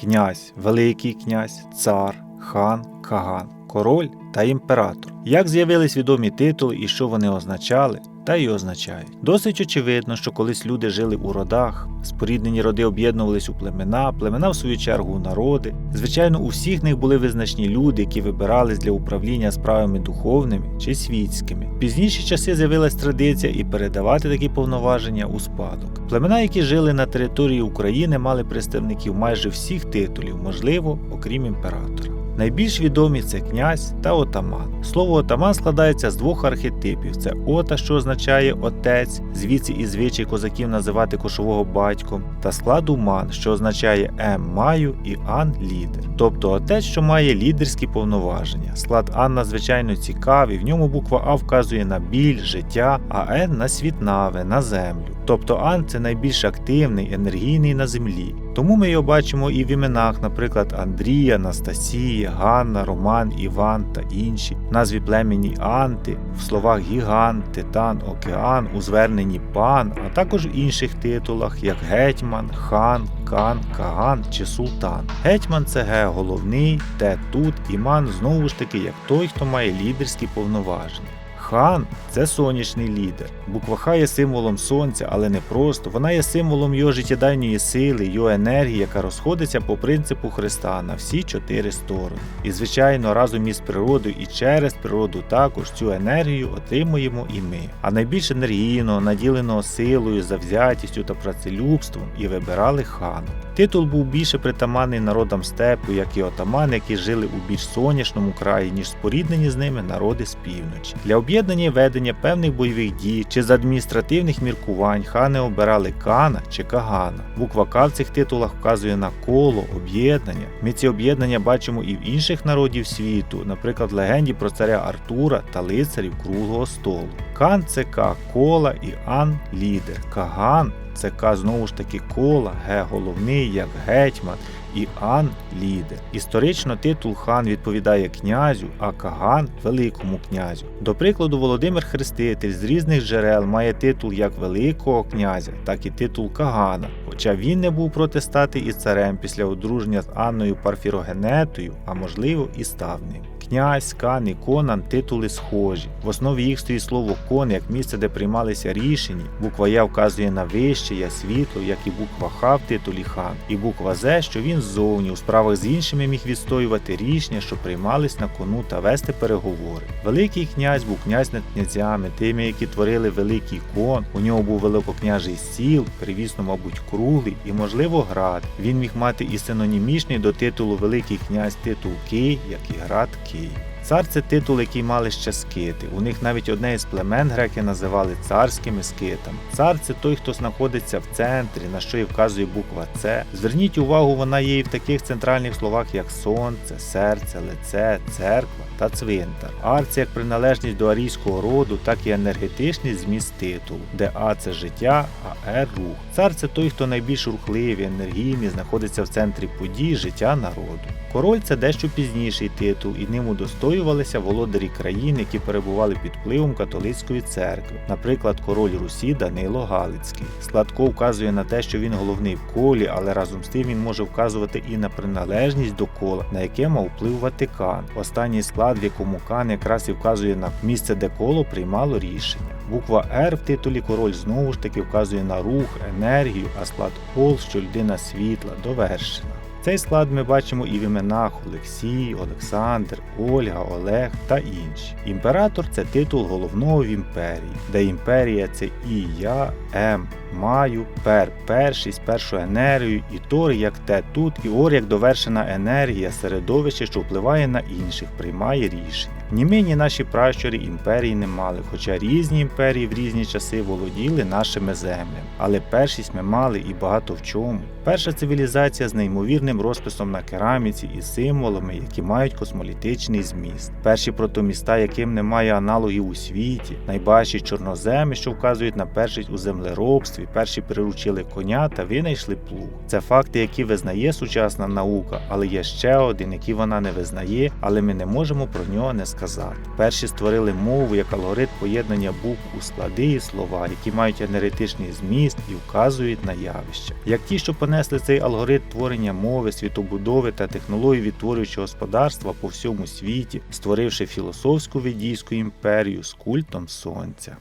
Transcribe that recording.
князь, великий князь, цар, хан, каган, король та імператор. Як з'явились відомі титули і що вони означали, та й означають. Досить очевидно, що колись люди жили у родах, споріднені роди об'єднувались у племена, племена в свою чергу у народи. Звичайно, у всіх них були визначні люди, які вибирались для управління справами духовними чи світськими. В пізніші часи з'явилась традиція і передавати такі повноваження у спадок. Племена, які жили на території України, мали представників майже всіх титулів, можливо, окрім імператора. Найбільш відомі це князь та отаман. Слово отаман складається з двох архетипів: це ота, що означає отець, звідси і звичай козаків називати кошового батьком, та складу ман, що означає ем маю і ан лідер. Тобто отець, що має лідерські повноваження. Склад ан надзвичайно цікавий, в ньому буква А вказує на біль, життя, а Н на світнаве, на землю. Тобто Ан це найбільш активний, енергійний на землі. Тому ми його бачимо і в іменах, наприклад, Андрія, Анастасія, Ганна, Роман, Іван та інші, в назві племені Анти, в словах гігант, титан, океан, у зверненні пан, а також в інших титулах, як гетьман, хан, кан, каган чи султан. Гетьман це ге головний, те тут, і ман знову ж таки як той, хто має лідерські повноваження. Хан це сонячний лідер. Буква Х є символом сонця, але не просто. Вона є символом його життєдайної сили, його енергії, яка розходиться по принципу Христа на всі чотири сторони. І, звичайно, разом із природою і через природу також цю енергію отримуємо і ми. А найбільш енергійного, наділеного силою, завзятістю та працелюбством і вибирали хану. Титул був більше притаманний народам степу, як і отамани, які жили у більш сонячному краї, ніж споріднені з ними народи з півночі. Для об'єднання і ведення певних бойових дій чи з адміністративних міркувань хани обирали кана чи кагана. Буква К в цих титулах вказує на коло, об'єднання. Ми ці об'єднання бачимо і в інших народів світу, наприклад, легенді про царя Артура та лицарів круглого столу. Кан це К кола і Ан лідер. Каган це К знову ж таки кола, Г головний як гетьман і Ан лідер. Історично титул хан відповідає князю, а Каган великому князю. До прикладу, Володимир Хреститель з різних джерел має титул як Великого князя, так і титул Кагана, хоча він не був проти стати із царем після одруження з Анною Парфірогенетою, а можливо і став ним. Князь, кан і конан титули схожі. В основі їх стоїть слово кон як місце, де приймалися рішення. Буква Я вказує на вище, я світло, як і буква Х в титулі хан, і буква З, що він ззовні у справах з іншими міг відстоювати рішення, що приймались на кону та вести переговори. Великий князь був князь над князями, тими, які творили великий кон. У нього був великокняжий стіл, привісно, мабуть, круглий і, можливо, град. Він міг мати і синонімічний до титулу Великий князь титул Кий, як і град Кий. E. Цар це титул, який мали ще скити. У них навіть одне із племен греки називали царськими скитами. Цар це той, хто знаходиться в центрі, на що і вказує буква С. Зверніть увагу, вона є і в таких центральних словах, як сонце, серце, лице, церква та цвинтар. Ар це як приналежність до арійського роду, так і енергетичний зміст титулу, де А це життя, а Р рух. Цар це той, хто найбільш рухливий, енергійний, знаходиться в центрі подій життя народу. Король це дещо пізніший титул, і ним удостоювалися володарі країн, які перебували під впливом католицької церкви, наприклад, король Русі Данило Галицький. Складко вказує на те, що він головний в колі, але разом з тим він може вказувати і на приналежність до кола, на яке мав вплив Ватикан. Останній склад, в якому Кан якраз і вказує на місце, де коло приймало рішення. Буква Р в титулі король знову ж таки вказує на рух, енергію, а склад Ол, що людина світла, довершена. Цей склад ми бачимо і в іменах Олексій, Олександр, Ольга, Олег та інші. Імператор це титул головного в імперії, де імперія це і я, М, маю, пер, перший з першою енергією, і тор як те тут, і ор як довершена енергія, середовище, що впливає на інших, приймає рішення. Ні ми, ні наші пращури імперії не мали, хоча різні імперії в різні часи володіли нашими землями. Але першість ми мали і багато в чому. Перша цивілізація з неймовірним розписом на кераміці і символами, які мають космолітичний зміст. Перші протоміста, яким немає аналогів у світі, найбагатші чорноземи, що вказують на першість у землеробстві, перші приручили коня та винайшли плуг. Це факти, які визнає сучасна наука, але є ще один, який вона не визнає, але ми не можемо про нього не сказати. Перші створили мову як алгоритм поєднання букв у склади і слова, які мають енергетичний зміст і вказують на явище. Як ті, що понесли цей алгоритм творення мови основи світобудови та технології відтворюючого господарства по всьому світі, створивши філософську ведійську імперію з культом сонця.